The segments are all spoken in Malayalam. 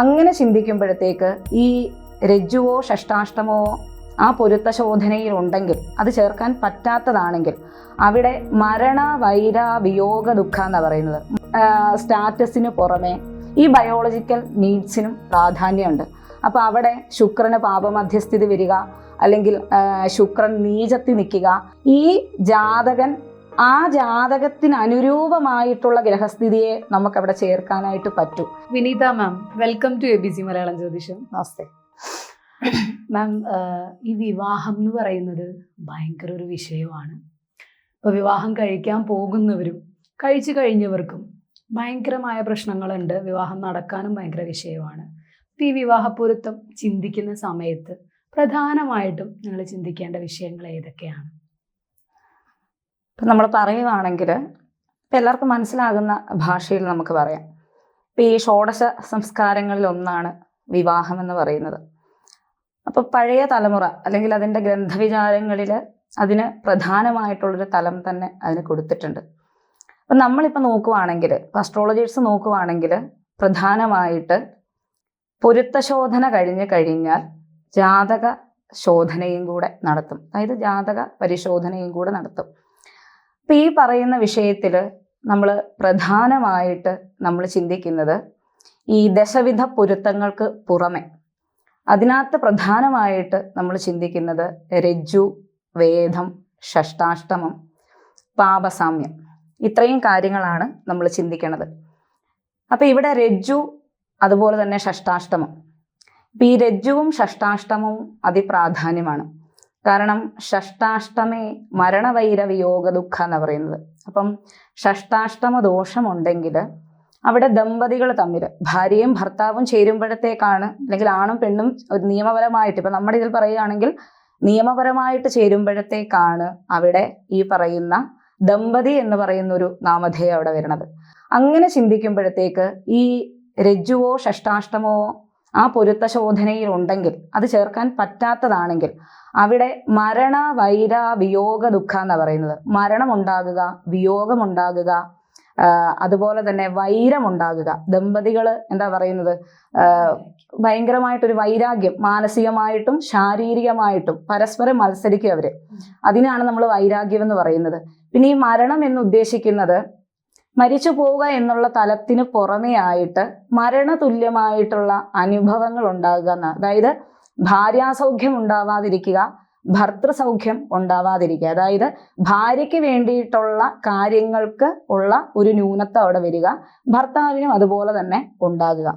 അങ്ങനെ ചിന്തിക്കുമ്പോഴത്തേക്ക് ഈ രജ്ജുവോ ഷഷ്ടാഷ്ടമോ ആ പൊരുത്ത ശോധനയിൽ ഉണ്ടെങ്കിൽ അത് ചേർക്കാൻ പറ്റാത്തതാണെങ്കിൽ അവിടെ മരണ വൈര വിയോഗ ദുഃഖ എന്ന് പറയുന്നത്. സ്റ്റാറ്റസിന് പുറമെ ഈ ബയോളജിക്കൽ നീഡ്സിനും പ്രാധാന്യമുണ്ട്. അപ്പോൾ അവിടെ ശുക്രന് പാപമധ്യസ്ഥിതി വരിക അല്ലെങ്കിൽ ശുക്രൻ നീചത്തി നിൽക്കുക. ഈ ജാതകൻ ആ ജാതകത്തിന് അനുരൂപമായിട്ടുള്ള ഗ്രഹസ്ഥിതിയെ നമുക്കവിടെ ചേർക്കാനായിട്ട് പറ്റും. Vineetha ma'am welcome to A B C Malayalam Jyothisham. നമസ്തേ. മാം ഈ വിവാഹം എന്ന് പറയുന്നത് ഭയങ്കര ഒരു വിഷയമാണ്. ഇപ്പോൾ വിവാഹം കഴിക്കാൻ പോകുന്നവരും കഴിച്ചു കഴിഞ്ഞവർക്കും ഭയങ്കരമായ പ്രശ്നങ്ങളുണ്ട്. വിവാഹം നടക്കാനും ഭയങ്കര വിഷയമാണ്. ഈ വിവാഹപ്പൊരുത്തം ചിന്തിക്കുന്ന സമയത്ത് പ്രധാനമായിട്ടും നിങ്ങൾ ചിന്തിക്കേണ്ട വിഷയങ്ങൾ ഏതൊക്കെയാണ്? ഇപ്പം നമ്മൾ പറയുവാണെങ്കിൽ ഇപ്പം എല്ലാവർക്കും മനസ്സിലാകുന്ന ഭാഷയിൽ നമുക്ക് പറയാം. ഇപ്പം ഈ ഷോഡശ സംസ്കാരങ്ങളിൽ ഒന്നാണ് വിവാഹം എന്ന് പറയുന്നത്. അപ്പോൾ പഴയ തലമുറ അല്ലെങ്കിൽ അതിന്റെ ഗ്രന്ഥവിചാരങ്ങളിൽ അതിന് പ്രധാനമായിട്ടുള്ളൊരു തലം തന്നെ അതിന് കൊടുത്തിട്ടുണ്ട്. അപ്പം നമ്മളിപ്പോൾ നോക്കുവാണെങ്കിൽ അസ്ട്രോളജേഴ്സ് നോക്കുവാണെങ്കിൽ പ്രധാനമായിട്ട് പൊരുത്തശോധന കഴിഞ്ഞ് കഴിഞ്ഞാൽ ജാതക ശോധനയും കൂടെ നടത്തും. അതായത് ജാതക പരിശോധനയും കൂടെ നടത്തും. അപ്പം ഈ പറയുന്ന വിഷയത്തിൽ നമ്മൾ പ്രധാനമായിട്ട് നമ്മൾ ചിന്തിക്കുന്നത് ഈ ദശവിധ പൊരുത്തങ്ങൾക്ക് പുറമെ. അതിനകത്ത് പ്രധാനമായിട്ട് നമ്മൾ ചിന്തിക്കുന്നത് രജ്ജു വേദം ഷഷ്ടാഷ്ടമം പാപസാമ്യം. ഇത്രയും കാര്യങ്ങളാണ് നമ്മൾ ചിന്തിക്കുന്നത് അപ്പം ഇവിടെ രജ്ജു അതുപോലെ തന്നെ ഷഷ്ടാഷ്ടമം. ഇപ്പം ഈ രജ്ജുവും ഷഷ്ടാഷ്ടമവും അതിപ്രാധാന്യമാണ്. കാരണം ഷഷ്ടാഷ്ടമേ മരണവൈരവിയോഗ ദുഃഖ എന്ന് പറയുന്നത്. അപ്പം ഷഷ്ടാഷ്ടമ ദോഷമുണ്ടെങ്കിൽ അവിടെ ദമ്പതികൾ തമ്മിൽ ഭാര്യയും ഭർത്താവും ചേരുമ്പോഴത്തേക്കാണ് അല്ലെങ്കിൽ ആണും പെണ്ണും ഒരു നിയമപരമായിട്ട് ഇപ്പം നമ്മുടെ ഇതിൽ പറയുകയാണെങ്കിൽ നിയമപരമായിട്ട് ചേരുമ്പോഴത്തേക്കാണ് അവിടെ ഈ പറയുന്ന ദമ്പതി എന്ന് പറയുന്ന ഒരു നാമധേയം അവിടെ വരുന്നത് അങ്ങനെ ചിന്തിക്കുമ്പോഴത്തേക്ക് ഈ രജ്ജുവോ ഷഷ്ടാഷ്ടമോ ആ പൊരുത്ത ശോധനയിൽ ഉണ്ടെങ്കിൽ അത് ചേർക്കാൻ പറ്റാത്തതാണെങ്കിൽ അവിടെ മരണ വൈര വിയോഗ ദുഃഖ എന്ന് പറയുന്നത്. മരണം ഉണ്ടാകുക വിയോഗമുണ്ടാകുക ഉണ്ടാകുക അതുപോലെ തന്നെ വൈരമുണ്ടാകുക. ദമ്പതികൾ എന്താ പറയുന്നത്? ഭയങ്കരമായിട്ടൊരു വൈരാഗ്യം മാനസികമായിട്ടും ശാരീരികമായിട്ടും പരസ്പരം മത്സരിക്കുക അവർ. അതിനാണ് നമ്മൾ വൈരാഗ്യം എന്ന് പറയുന്നത്. പിന്നെ ഈ മരണം എന്ന് ഉദ്ദേശിക്കുന്നത് മരിച്ചു പോവുക എന്നുള്ള തലത്തിന് പുറമേ ആയിട്ട് മരണതുല്യമായിട്ടുള്ള അനുഭവങ്ങൾ ഉണ്ടാകുക എന്ന. അതായത് ഭാര്യാസൗഖ്യം ഉണ്ടാവാതിരിക്കുക ഭർത്തൃസൗഖ്യം ഉണ്ടാവാതിരിക്കുക. അതായത് ഭാര്യയ്ക്ക് വേണ്ടിയിട്ടുള്ള കാര്യങ്ങൾക്ക് ഉള്ള ഒരു ന്യൂനത അവിടെ വരിക ഭർത്താവിനും അതുപോലെ തന്നെ ഉണ്ടാകുക.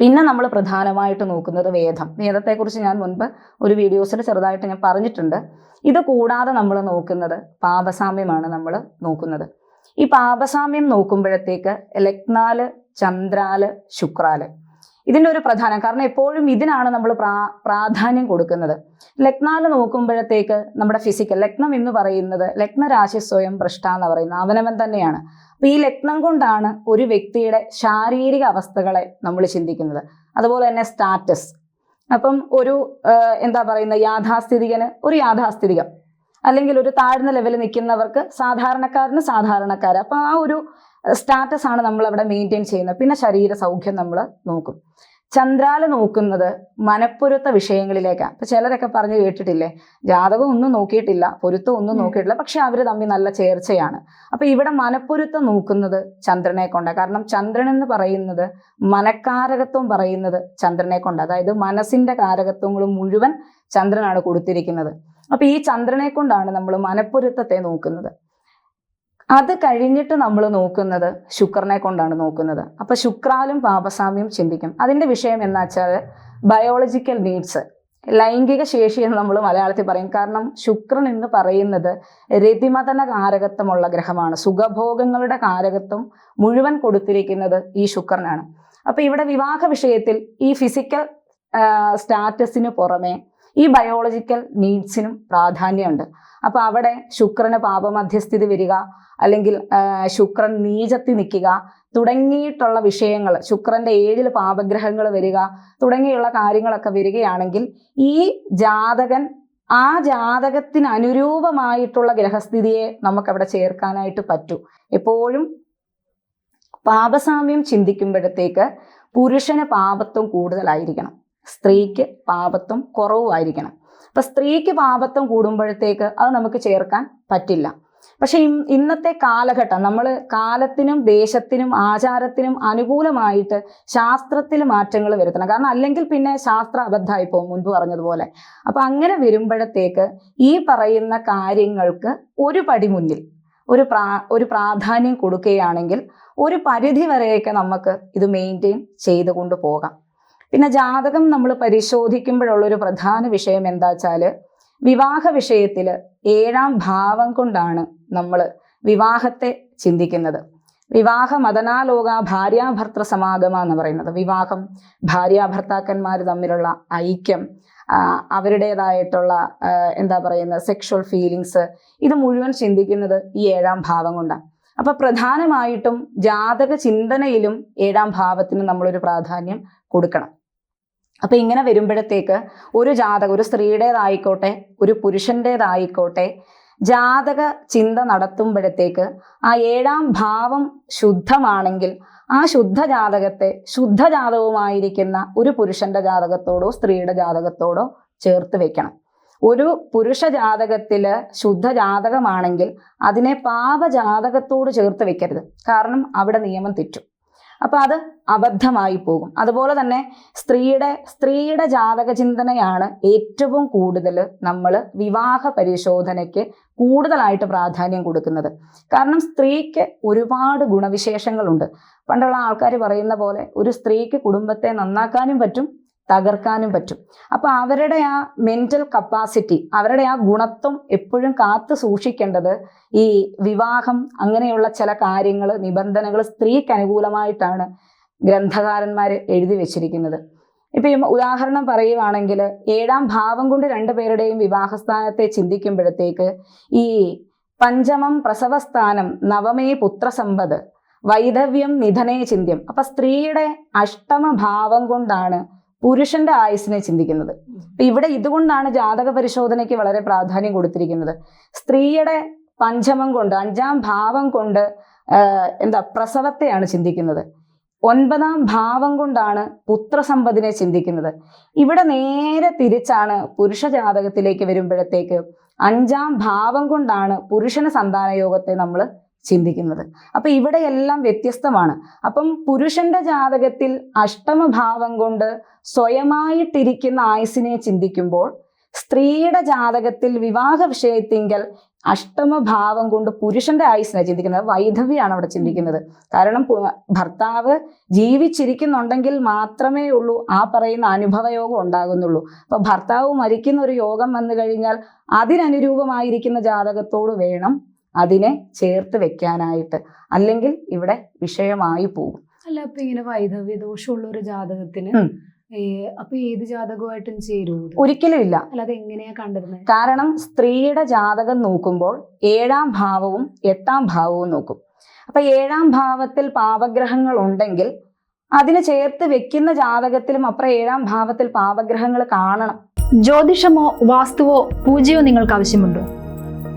പിന്നെ നമ്മൾ പ്രധാനമായിട്ട് നോക്കുന്നത് വേദം. വേദത്തെക്കുറിച്ച് ഞാൻ മുൻപ് ഒരു വീഡിയോസിൽ ചെറുതായിട്ട് ഞാൻ പറഞ്ഞിട്ടുണ്ട്. ഇത് കൂടാതെ നമ്മൾ നോക്കുന്നത് പാപസാമ്യമാണ് നമ്മൾ നോക്കുന്നത്. ഈ പാപസാമ്യം നോക്കുമ്പോഴത്തേക്ക് ലഗ്നാൽ ചന്ദ്രാൽ ശുക്രാൽ. ഇതിന്റെ ഒരു പ്രധാനം. കാരണം എപ്പോഴും ഇതിനാണ് നമ്മൾ പ്രാ പ്രാധാന്യം കൊടുക്കുന്നത്. ലഗ്നാൽ നോക്കുമ്പോഴത്തേക്ക് നമ്മുടെ ഫിസിക്കൽ ലഗ്നം എന്ന് പറയുന്നത് ലഗ്നരാശി സ്വയം ഭ്രഷ്ട എന്ന് പറയുന്നത്. അവനവൻ തന്നെയാണ്. അപ്പം ഈ ലഗ്നം കൊണ്ടാണ് ഒരു വ്യക്തിയുടെ ശാരീരിക അവസ്ഥകളെ നമ്മൾ ചിന്തിക്കുന്നത്. അതുപോലെ തന്നെ സ്റ്റാറ്റസ് അപ്പം ഒരു എന്താ പറയുന്ന യാഥാസ്ഥിതികന് ഒരു യാഥാസ്ഥിതികം. അല്ലെങ്കിൽ ഒരു താഴ്ന്ന ലെവലിൽ നിൽക്കുന്നവർക്ക് സാധാരണക്കാരന് സാധാരണക്കാർ അപ്പോൾ ആ ഒരു സ്റ്റാറ്റസ് ആണ് നമ്മൾ അവിടെ മെയിന്റെയിൻ ചെയ്യുന്നത്. പിന്നെ ശരീര സൗഖ്യം നമ്മൾ നോക്കും. ചന്ദ്രാൽ നോക്കുന്നത് മനപ്പൊരുത്ത വിഷയങ്ങളിലേക്കാണ് ഇപ്പൊ ചിലരൊക്കെ പറഞ്ഞു കേട്ടിട്ടില്ലേ ജാതകം ഒന്നും നോക്കിയിട്ടില്ല പൊരുത്തം ഒന്നും നോക്കിയിട്ടില്ല പക്ഷെ അവർ തമ്മിൽ നല്ല ചേർച്ചയാണ്. അപ്പൊ ഇവിടെ മനപ്പൊരുത്തം നോക്കുന്നത് ചന്ദ്രനെ കൊണ്ട്. കാരണം ചന്ദ്രൻ എന്ന് പറയുന്നത് മനക്കാരകത്വം പറയുന്നത് ചന്ദ്രനെ കൊണ്ട്. അതായത് മനസ്സിന്റെ കാരകത്വങ്ങൾ മുഴുവൻ ചന്ദ്രനാണ് കൊടുത്തിരിക്കുന്നത്. അപ്പൊ ഈ ചന്ദ്രനെ കൊണ്ടാണ് നമ്മൾ മനപ്പൊരുത്തത്തെ നോക്കുന്നത്. അത് കഴിഞ്ഞിട്ട് നമ്മൾ നോക്കുന്നത് ശുക്രനെ കൊണ്ടാണ് നോക്കുന്നത്. അപ്പൊ ശുക്രാലും പാപസാമ്യം ചിന്തിക്കും. അതിന്റെ വിഷയം എന്താ വെച്ചാൽ ബയോളജിക്കൽ നീഡ്സ് ലൈംഗിക ശേഷി എന്ന് നമ്മൾ മലയാളത്തിൽ പറയും. കാരണം ശുക്രൻ എന്ന് പറയുന്നത് രതിമതന കാരകത്വമുള്ള ഗ്രഹമാണ്. സുഖഭോഗങ്ങളുടെ കാരകത്വം മുഴുവൻ കൊടുത്തിരിക്കുന്നത് ഈ ശുക്രനാണ്. അപ്പൊ ഇവിടെ വിവാഹ വിഷയത്തിൽ ഈ ഫിസിക്കൽ സ്റ്റാറ്റസിന് പുറമെ ഈ ബയോളജിക്കൽ നീഡ്സിനും പ്രാധാന്യമുണ്ട്. അപ്പൊ അവിടെ ശുക്രന് പാപമധ്യസ്ഥിതി വരിക അല്ലെങ്കിൽ ശുക്രൻ നീചത്തി നിൽക്കുക തുടങ്ങിയിട്ടുള്ള വിഷയങ്ങൾ ശുക്രന്റെ ഏഴിൽ പാപഗ്രഹങ്ങൾ വരിക തുടങ്ങിയുള്ള കാര്യങ്ങളൊക്കെ വരികയാണെങ്കിൽ ഈ ജാതകൻ ആ ജാതകത്തിന് അനുരൂപമായിട്ടുള്ള ഗ്രഹസ്ഥിതിയെ നമുക്കവിടെ ചേർക്കാനായിട്ട് പറ്റൂ. എപ്പോഴും പാപസാമ്യം ചിന്തിക്കുമ്പോഴത്തേക്ക് പുരുഷന് പാപത്വം കൂടുതലായിരിക്കണം. സ്ത്രീക്ക് പാപത്വം കുറവുമായിരിക്കണം. അപ്പൊ സ്ത്രീക്ക് പാപത്വം കൂടുമ്പോഴത്തേക്ക് അത് നമുക്ക് ചേർക്കാൻ പറ്റില്ല. പക്ഷെ ഇന്നത്തെ കാലഘട്ടം നമ്മൾ കാലത്തിനും ദേശത്തിനും ആചാരത്തിനും അനുകൂലമായിട്ട് ശാസ്ത്രത്തിൽ മാറ്റങ്ങൾ വരുത്തണം. കാരണം അല്ലെങ്കിൽ പിന്നെ ശാസ്ത്ര അബദ്ധമായി പോകും മുൻപ് പറഞ്ഞതുപോലെ. അപ്പൊ അങ്ങനെ വരുമ്പോഴത്തേക്ക് ഈ പറയുന്ന കാര്യങ്ങൾക്ക് ഒരു പടി മുന്നിൽ ഒരു പ്രാ ഒരു പ്രാധാന്യം കൊടുക്കുകയാണെങ്കിൽ ഒരു പരിധി വരെയൊക്കെ നമുക്ക് ഇത് മെയിന്റെയിൻ ചെയ്തുകൊണ്ട് പോകാം. പിന്നെ ജാതകം നമ്മൾ പരിശോധിക്കുമ്പോഴുള്ള ഒരു പ്രധാന വിഷയം എന്താ വെച്ചാൽ വിവാഹ വിഷയത്തിൽ ഏഴാം ഭാവം കൊണ്ടാണ് നമ്മൾ വിവാഹത്തെ ചിന്തിക്കുന്നത്. വിവാഹ മതനാലോക ഭാര്യാഭർത്തൃ സമാഗമ എന്ന് പറയുന്നത്. വിവാഹം ഭാര്യാഭർത്താക്കന്മാർ തമ്മിലുള്ള ഐക്യം അവരുടേതായിട്ടുള്ള എന്താ പറയുന്ന സെക്ഷൽ ഫീലിങ്സ് ഇത് മുഴുവൻ ചിന്തിക്കുന്നത് ഈ ഏഴാം ഭാവം കൊണ്ടാണ്. അപ്പൊ പ്രധാനമായിട്ടും ജാതക ചിന്തനയിലും ഏഴാം ഭാവത്തിന് നമ്മളൊരു പ്രാധാന്യം കൊടുക്കണം. അപ്പൊ ഇങ്ങനെ വരുമ്പോഴത്തേക്ക് ഒരു ജാതക ഒരു സ്ത്രീയുടേതായിക്കോട്ടെ ഒരു പുരുഷന്റെതായിക്കോട്ടെ ജാതക ചിന്ത നടത്തുമ്പോഴത്തേക്ക് ആ ഏഴാം ഭാവം ശുദ്ധമാണെങ്കിൽ ആ ശുദ്ധ ജാതകത്തെ ശുദ്ധ ജാതകവുമായിരിക്കുന്ന ഒരു പുരുഷന്റെ ജാതകത്തോടോ സ്ത്രീയുടെ ജാതകത്തോടോ ചേർത്ത് വെക്കണം. ഒരു പുരുഷ ജാതകത്തിൽ ശുദ്ധ ജാതകമാണെങ്കിൽ അതിനെ പാപജാതകത്തോട് ചേർത്ത് വെക്കരുത്. കാരണം അവിടെ നിയമം തെറ്റും. അപ്പൊ അത് അബദ്ധമായി പോകും. അതുപോലെ തന്നെ സ്ത്രീയുടെ സ്ത്രീയുടെ ജാതക ചിന്തനയാണ് ഏറ്റവും കൂടുതൽ നമ്മൾ വിവാഹ പരിശോധനയ്ക്ക് കൂടുതലായിട്ട് പ്രാധാന്യം കൊടുക്കുന്നത്. കാരണം സ്ത്രീക്ക് ഒരുപാട് ഗുണവിശേഷങ്ങളുണ്ട്. പണ്ടുള്ള ആൾക്കാർ പറയുന്ന പോലെ ഒരു സ്ത്രീക്ക് കുടുംബത്തെ നന്നാക്കാനും പറ്റും തകർക്കാനും പറ്റും. അപ്പൊ അവരുടെ ആ മെന്റൽ കപ്പാസിറ്റി അവരുടെ ആ ഗുണത്വം എപ്പോഴും കാത്തു സൂക്ഷിക്കേണ്ടത് ഈ വിവാഹം അങ്ങനെയുള്ള ചില കാര്യങ്ങൾ നിബന്ധനകൾ സ്ത്രീക്ക് അനുകൂലമായിട്ടാണ് ഗ്രന്ഥകാരന്മാർ എഴുതി വെച്ചിരിക്കുന്നത്. ഇപ്പൊ ഉദാഹരണം പറയുവാണെങ്കിൽ ഏഴാം ഭാവം കൊണ്ട് രണ്ടുപേരുടെയും വിവാഹസ്ഥാനത്തെ ചിന്തിക്കുമ്പോഴത്തേക്ക് ഈ പഞ്ചമം പ്രസവസ്ഥാനം നവമേ പുത്രസമ്പത് വൈധവ്യം നിധനേ ചിന്ത്യം. അപ്പൊ സ്ത്രീയുടെ അഷ്ടമ ഭാവം കൊണ്ടാണ് പുരുഷന്റെ ആയുസിനെ ചിന്തിക്കുന്നത്. അപ്പൊ ഇവിടെ ഇതുകൊണ്ടാണ് ജാതക പരിശോധനയ്ക്ക് വളരെ പ്രാധാന്യം കൊടുത്തിരിക്കുന്നത്. സ്ത്രീയുടെ പഞ്ചമം കൊണ്ട് അഞ്ചാം ഭാവം കൊണ്ട് എന്താ പ്രസവത്തെയാണ് ചിന്തിക്കുന്നത്. ഒൻപതാം ഭാവം കൊണ്ടാണ് പുത്രസമ്പത്തിനെ ചിന്തിക്കുന്നത്. ഇവിടെ നേരെ തിരിച്ചാണ് പുരുഷ ജാതകത്തിലേക്ക് വരുമ്പോഴത്തേക്ക് അഞ്ചാം ഭാവം കൊണ്ടാണ് പുരുഷന സന്താന യോഗത്തെ നമ്മൾ ചിന്തിക്കുന്നത്. അപ്പൊ ഇവിടെയെല്ലാം വ്യത്യസ്തമാണ്. അപ്പം പുരുഷന്റെ ജാതകത്തിൽ അഷ്ടമഭാവം കൊണ്ട് സ്വയമായിട്ടിരിക്കുന്ന ആയുസിനെ ചിന്തിക്കുമ്പോൾ സ്ത്രീയുടെ ജാതകത്തിൽ വിവാഹ വിഷയത്തിങ്കൽ അഷ്ടമഭാവം കൊണ്ട് പുരുഷന്റെ ആയുസിനെ ചിന്തിക്കുന്നത് വൈധവ്യാണ് അവിടെ ചിന്തിക്കുന്നത്. കാരണം ഭർത്താവ് ജീവിച്ചിരിക്കുന്നുണ്ടെങ്കിൽ മാത്രമേ ഉള്ളൂ ആ പറയുന്ന അനുഭവയോഗം ഉണ്ടാകുന്നുള്ളൂ. അപ്പൊ ഭർത്താവ് മരിക്കുന്ന ഒരു യോഗം വന്നു കഴിഞ്ഞാൽ അതിനനുരൂപമായിരിക്കുന്ന ജാതകത്തോട് വേണം അതിനെ ചേർത്ത് വെക്കാനായിട്ട് അല്ലെങ്കിൽ ഇവിടെ വിഷയമായി പോകും. അല്ല അപ്പൊ ഇങ്ങനെ വൈധവ്യ ദോഷമുള്ള ഒരു ജാതകത്തിന് അപ്പൊ ഏത് ജാതകമായിട്ടും ചേരൂ? ഒരിക്കലും ഇല്ല. അല്ലാതെ എങ്ങനെയാ കണ്ടിരുന്നത് കാരണം സ്ത്രീയുടെ ജാതകം നോക്കുമ്പോൾ ഏഴാം ഭാവവും എട്ടാം ഭാവവും നോക്കും. അപ്പൊ ഏഴാം ഭാവത്തിൽ പാപഗ്രഹങ്ങൾ ഉണ്ടെങ്കിൽ അതിനെ ചേർത്ത് വെക്കുന്ന ജാതകത്തിലും അപ്പുറം ഏഴാം ഭാവത്തിൽ പാപഗ്രഹങ്ങൾ കാണണം. ജ്യോതിഷമോ വാസ്തുവോ പൂജയോ നിങ്ങൾക്ക് ആവശ്യമുണ്ടോ?